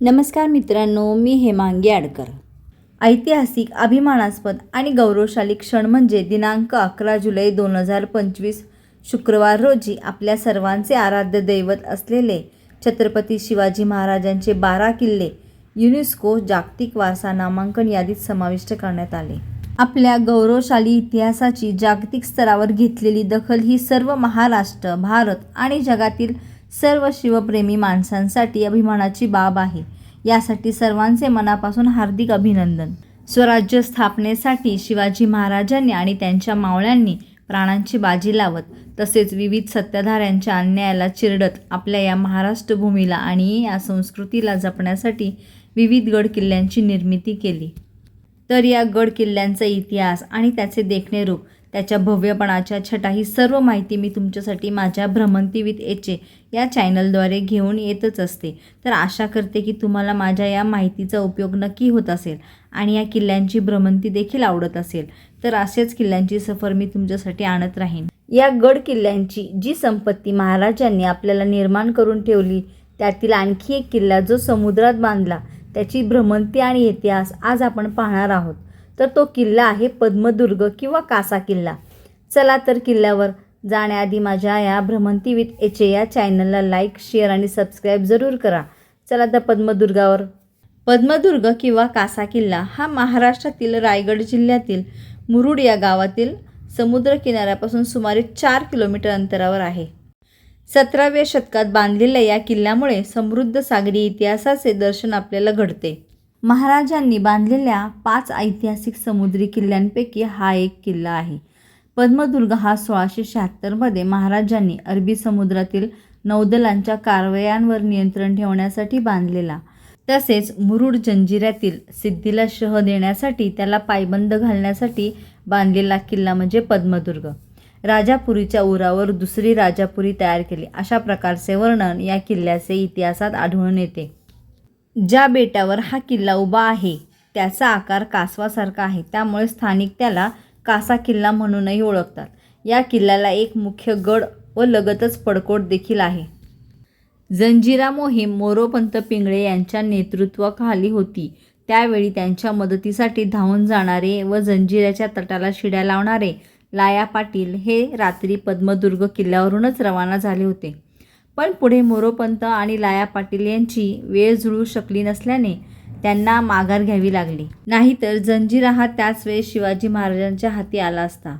नमस्कार मित्रांनो मी हेमांगी आडकर ऐतिहासिक अभिमानास्पद आणि गौरवशाली क्षण म्हणजे दिनांक अकरा जुलै दोन हजार पंचवीस शुक्रवार रोजी आपल्या सर्वांचे आराध्य दैवत असलेले छत्रपती शिवाजी महाराजांचे बारा किल्ले युनेस्को जागतिक वारसा नामांकन यादीत समाविष्ट करण्यात आले. आपल्या गौरवशाली इतिहासाची जागतिक स्तरावर घेतलेली दखल ही सर्व महाराष्ट्र भारत आणि जगातील सर्व शिवप्रेमी माणसांसाठी अभिमानाची बाब आहे. यासाठी सर्वांचे मनापासून हार्दिक अभिनंदन. स्वराज्य स्थापनेसाठी शिवाजी महाराजांनी आणि त्यांच्या मावळ्यांनी प्राणांची बाजी लावत तसेच विविध सत्ताधाऱ्यांच्या अन्यायाला चिरडत आपल्या या महाराष्ट्र भूमीला आणि या संस्कृतीला जपण्यासाठी विविध गड किल्ल्यांची निर्मिती केली. तर या गड किल्ल्यांचा इतिहास आणि त्याचे देखणे रूप त्याच्या भव्यपणाच्या छटा ही सर्व माहिती मी तुमच्यासाठी माझ्या भ्रमंती विथ एचे या चॅनलद्वारे घेऊन येतच असते. तर आशा करते की तुम्हाला माझ्या या माहितीचा उपयोग नक्की होत असेल आणि या किल्ल्यांची भ्रमंती देखील आवडत असेल. तर असेच किल्ल्यांची सफर मी तुमच्यासाठी आणत राहीन. या गड किल्ल्यांची जी संपत्ती महाराजांनी आपल्याला निर्माण करून ठेवली त्यातील आणखी एक किल्ला जो समुद्रात बांधला त्याची भ्रमंती आणि इतिहास आज आपण पाहणार आहोत. तर तो किल्ला आहे पद्मदुर्ग किंवा कासा किल्ला. चला तर किल्ल्यावर जाण्याआधी माझ्या या भ्रमंती विथ एचे या चॅनलला लाईक शेअर आणि सबस्क्राईब जरूर करा. चला तर पद्मदुर्गावर. पद्मदुर्ग किंवा कासा किल्ला हा महाराष्ट्रातील रायगड जिल्ह्यातील मुरुड या गावातील समुद्र किनाऱ्यापासून सुमारे चार किलोमीटर अंतरावर आहे. सतराव्या शतकात बांधलेल्या या किल्ल्यामुळे समृद्ध सागरी इतिहासाचे दर्शन आपल्याला घडते. महाराजांनी बांधलेल्या पाच ऐतिहासिक समुद्री किल्ल्यांपैकी हा एक किल्ला आहे. पद्मदुर्ग हा सोळाशे शहात्तरमध्ये महाराजांनी अरबी समुद्रातील नौदलांच्या कारवायांवर नियंत्रण ठेवण्यासाठी बांधलेला. तसेच मुरुड जंजिऱ्यातील सिद्धीला शह देण्यासाठी त्याला पायबंद घालण्यासाठी बांधलेला किल्ला म्हणजे पद्मदुर्ग. राजापुरीच्या उरावर दुसरी राजापुरी तयार केली. अशा प्रकारचे वर्णन या किल्ल्याचे इतिहासात आढळून येते. ज्या बेटावर हा किल्ला उभा आहे त्याचा आकार कासवासारखा आहे. त्यामुळे स्थानिक त्याला कासा किल्ला म्हणूनही ओळखतात. या किल्ल्याला एक मुख्य गड व लगतच पडकोट देखील आहे. जंजिरा मोहीम मोरोपंत पिंगळे यांच्या नेतृत्वाखाली होती. त्यावेळी त्यांच्या मदतीसाठी धावून जाणारे व जंजिऱ्याच्या तटाला शिड्या लावणारे लाया पाटील हे रात्री पद्मदुर्ग किल्ल्यावरूनच रवाना झाले होते. पण पुढे मोरोपंत आणि लाया पाटील यांची वेळ जुळू शकली नसल्याने त्यांना माघार घ्यावी लागली. नाहीतर जंजिरा हा त्याच वेळेस शिवाजी महाराजांच्या हाती आला असता.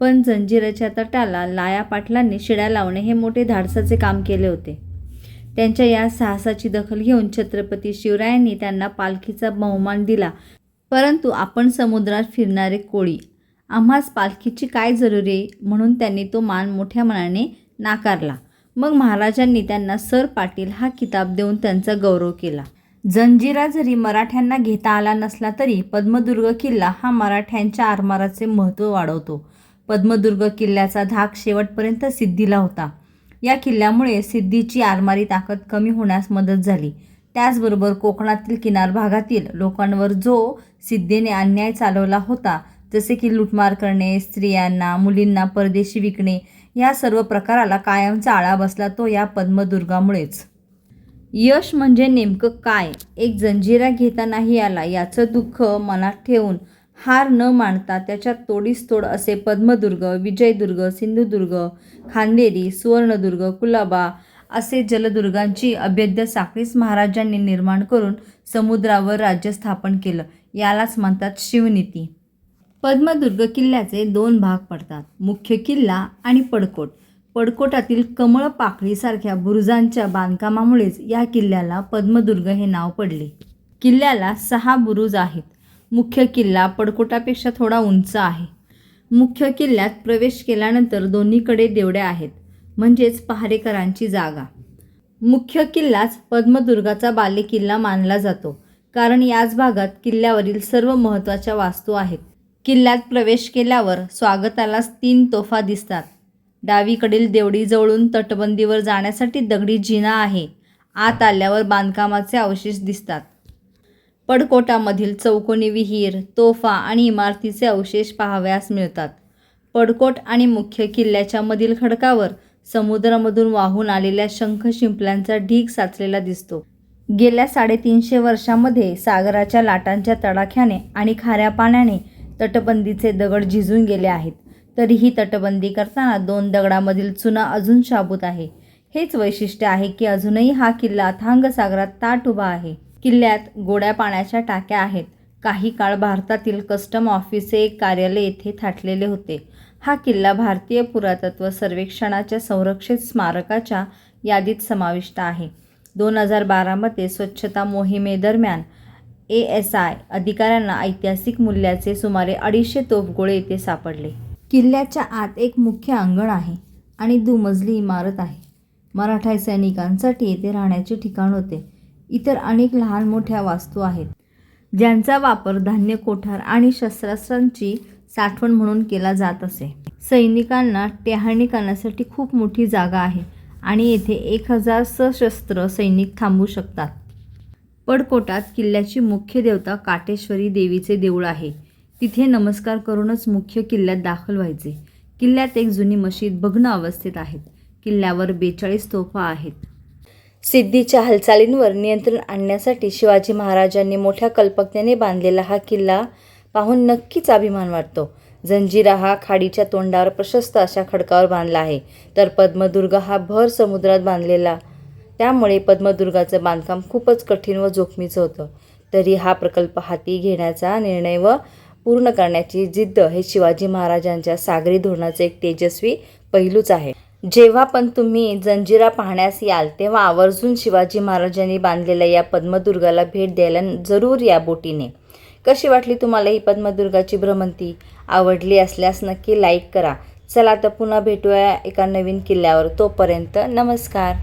पण जंजिराच्या तटाला लाया पाटलांनी शिड्या लावणे हे मोठे धाडसाचे काम केले होते. त्यांच्या या साहसाची दखल घेऊन छत्रपती शिवरायांनी त्यांना पालखीचा बहुमान दिला. परंतु आपण समुद्रात फिरणारे कोळी आम्हास पालखीची काय जरुरी आहे? म्हणून त्यांनी तो मान मोठ्या मनाने नाकारला. मग महाराजांनी त्यांना सर पाटील हा किताब देऊन त्यांचा गौरव केला. जंजिरा जरी मराठ्यांना घेता आला नसला तरी पद्मदुर्ग किल्ला हा मराठ्यांच्या आरमाराचे महत्त्व वाढवतो. पद्मदुर्ग किल्ल्याचा धाक शेवटपर्यंत सिद्धीला होता. या किल्ल्यामुळे सिद्धीची आरमारी ताकद कमी होण्यास मदत झाली. त्याचबरोबर कोकणातील किनार भागातील लोकांवर जो सिद्धीने अन्याय चालवला होता जसे की लुटमार करणे स्त्रियांना मुलींना परदेशी विकणे या सर्व प्रकाराला कायमचा आळा बसला तो या पद्मदुर्गामुळेच. यश म्हणजे नेमकं काय? एक जंजिरा घेतानाही आला याचं दुःख मनात ठेवून हार न मानता त्याच्यात तोडीस तोड असे पद्मदुर्ग विजयदुर्ग सिंधुदुर्ग खांदेरी सुवर्णदुर्ग कुलाबा असे जलदुर्गांची अभेद्य साखळीच महाराजांनी निर्माण करून समुद्रावर राज्य स्थापन केलं. यालाच म्हणतात शिवनीती. पद्मदुर्ग किल्ल्याचे दोन भाग पडतात. मुख्य किल्ला आणि पडकोट. पडकोटातील कमळ पाकळीसारख्या बुरुजांच्या बांधकामामुळेच या किल्ल्याला पद्मदुर्ग हे नाव पडले. किल्ल्याला सहा बुरुज आहेत. मुख्य किल्ला पडकोटापेक्षा थोडा उंच आहे. मुख्य किल्ल्यात प्रवेश केल्यानंतर दोन्हीकडे देवड्या आहेत म्हणजेच पहारेकरांची जागा. मुख्य किल्लाच पद्मदुर्गाचा बालेकिल्ला मानला जातो कारण याच भागात किल्ल्यावरील सर्व महत्त्वाच्या वास्तू आहेत. किल्ल्यात प्रवेश केल्यावर स्वागतालाच तीन तोफा दिसतात. डावीकडील देवडी जवळून तटबंदीवर जाण्यासाठी दगडी जिना आहे. आत आल्यावर बांधकामाचे अवशेष दिसतात. पडकोटामधील चौकोनी विहीर तोफा आणि इमारतीचे अवशेष पाहावयास मिळतात. पडकोट आणि मुख्य किल्ल्याच्या मधील खडकावर समुद्रामधून वाहून आलेल्या शंख शिंपल्यांचा ढीग साचलेला दिसतो. गेल्या साडेतीनशे वर्षामध्ये सागराच्या लाटांच्या तडाख्याने आणि खाऱ्या पाण्याने तटबंदीचे दगड झिजून गेले आहेत. तरीही तटबंदी करताना दोन दगडामधील चुना अजून शाबूत आहे. हेच वैशिष्ट्य आहे की अजूनही हा किल्ला थांग सागरात ताट उभा आहे. किल्ल्यात गोड्या पाण्याच्या टाक्या आहेत. काही काळ भारतातील कस्टम ऑफिसचे एक कार्यालय येथे थाटलेले होते. हा किल्ला भारतीय पुरातत्व सर्वेक्षणाच्या संरक्षित स्मारकाच्या यादीत समाविष्ट आहे. दोन हजार बारामध्ये स्वच्छता मोहिमेदरम्यान ए एस आय अधिकाऱ्यांना ऐतिहासिक मूल्याचे सुमारे अडीचशे तोफगोळे येथे सापडले. किल्ल्याच्या आत एक मुख्य अंगण आहे आणि दुमजली इमारत आहे. मराठा सैनिकांसाठी येथे राहण्याचे ठिकाण होते. इतर अनेक लहान मोठ्या वास्तू आहेत. ज्यांचा वापर धान्य कोठार आणि शस्त्रास्त्रांची साठवण म्हणून केला जात असे. सैनिकांना टेहाणी करण्यासाठी खूप मोठी जागा आहे आणि येथे एक हजार सशस्त्र सैनिक थांबू शकतात. पडकोटात किल्ल्याची मुख्य देवता काटेश्वरी देवीचे देऊळ आहे. तिथे नमस्कार करूनच मुख्य किल्ल्यात दाखल व्हायचे. किल्ल्यात एक जुनी मशीद भग्न अवस्थेत आहेत किल्ल्यावर बेचाळीस तोफा आहेत. सिद्धीच्या हालचालींवर नियंत्रण आणण्यासाठी शिवाजी महाराजांनी मोठ्या कल्पकतेने बांधलेला हा किल्ला पाहून नक्कीच अभिमान वाटतो. जंजिरा हा खाडीच्या तोंडावर प्रशस्त अशा खडकावर बांधला आहे. तर पद्मदुर्ग हा भर समुद्रात बांधलेला त्यामुळे पद्मदुर्गाचं बांधकाम खूपच कठीण व जोखमीचं होतं. तरी हा प्रकल्प हाती घेण्याचा निर्णय व पूर्ण करण्याची जिद्द हे शिवाजी महाराजांच्या सागरी धोरणाचं एक तेजस्वी पैलूच आहे. जेव्हा पण तुम्ही जंजिरा पाहण्यास याल तेव्हा आवर्जून शिवाजी महाराजांनी बांधलेल्या या पद्मदुर्गाला भेट द्यायला जरूर या बोटीने. कशी वाटली तुम्हाला ही पद्मदुर्गाची भ्रमंती? आवडली असल्यास नक्की लाईक करा. चला तर पुन्हा भेटूया एका नवीन किल्ल्यावर. तोपर्यंत नमस्कार.